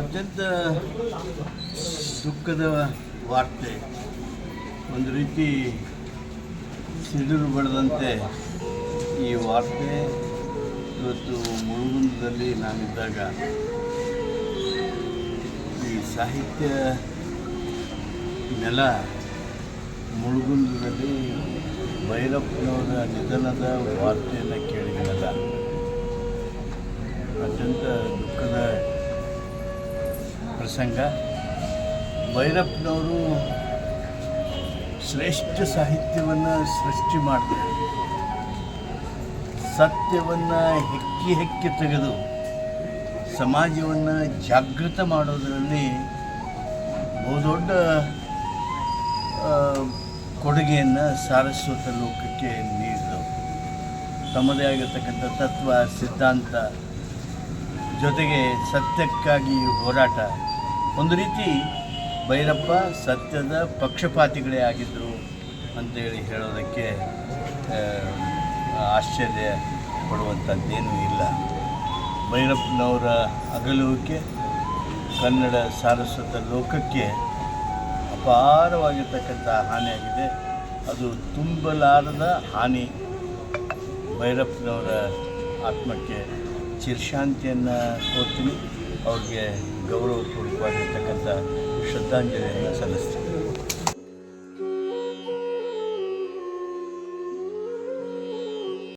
ಅತ್ಯಂತ ದುಃಖದ ವಾರ್ತೆ. ಒಂದು ರೀತಿ ಸಿಡಿಲು ಬಡದಂತೆ ಈ ವಾರ್ತೆ ಇವತ್ತು ಮುಳುಗುಂದದಲ್ಲಿ ನಾನಿದ್ದಾಗ ಈ ಸಾಹಿತ್ಯ ನೆಲ ಮುಳುಗುಂದದಲ್ಲಿ ಭೈರಪ್ಪನವರ ನಿಧನದ ವಾರ್ತೆಯನ್ನು ಕೇಳಿದ್ನಲ್ಲ. ಅತ್ಯಂತ ಪ್ರಸಂಗ. ಭೈರಪ್ಪನವರು ಶ್ರೇಷ್ಠ ಸಾಹಿತ್ಯವನ್ನು ಸೃಷ್ಟಿ ಮಾಡ್ತಾರೆ. ಸತ್ಯವನ್ನು ಹೆಕ್ಕಿ ಹೆಕ್ಕಿ ತೆಗೆದು ಸಮಾಜವನ್ನು ಜಾಗೃತ ಮಾಡೋದರಲ್ಲಿ ಬಹುದೊಡ್ಡ ಕೊಡುಗೆಯನ್ನು ಸಾರಸ್ವತ ಲೋಕಕ್ಕೆ ನೀಡಿದರು ತಮ್ಮದೇ ಆಗಿರ್ತಕ್ಕಂಥ ತತ್ವ, ಸಿದ್ಧಾಂತ ಜೊತೆಗೆ ಸತ್ಯಕ್ಕಾಗಿ ಹೋರಾಟ ಒಂದು ರೀತಿ ಭೈರಪ್ಪ ಸತ್ಯದ ಪಕ್ಷಪಾತಿಗಳೇ ಆಗಿದ್ದರು ಅಂತೇಳಿ ಹೇಳೋದಕ್ಕೆ ಆಶ್ಚರ್ಯ ಪಡುವಂಥದ್ದೇನೂ ಇಲ್ಲ. ಭೈರಪ್ಪನವರ ಅಗಲುವಿಕೆ ಕನ್ನಡ ಸಾರಸ್ವತ ಲೋಕಕ್ಕೆ ಅಪಾರವಾಗಿರ್ತಕ್ಕಂಥ ಹಾನಿಯಾಗಿದೆ. ಅದು ತುಂಬಲಾರದ ಹಾನಿ ಭೈರಪ್ಪನವರ ಆತ್ಮಕ್ಕೆ. ಚಿರಶಾಂತಿಯನ್ನು ಕೋರ್ತೀನಿ ಅವ್ರಿಗೆ ಗೌರವಪೂರ್ವಕವಾಗಿರ್ತಕ್ಕಂಥ ಶ್ರದ್ಧಾಂಜಲಿಯನ್ನು ಸಲ್ಲಿಸ್ತೀನಿ.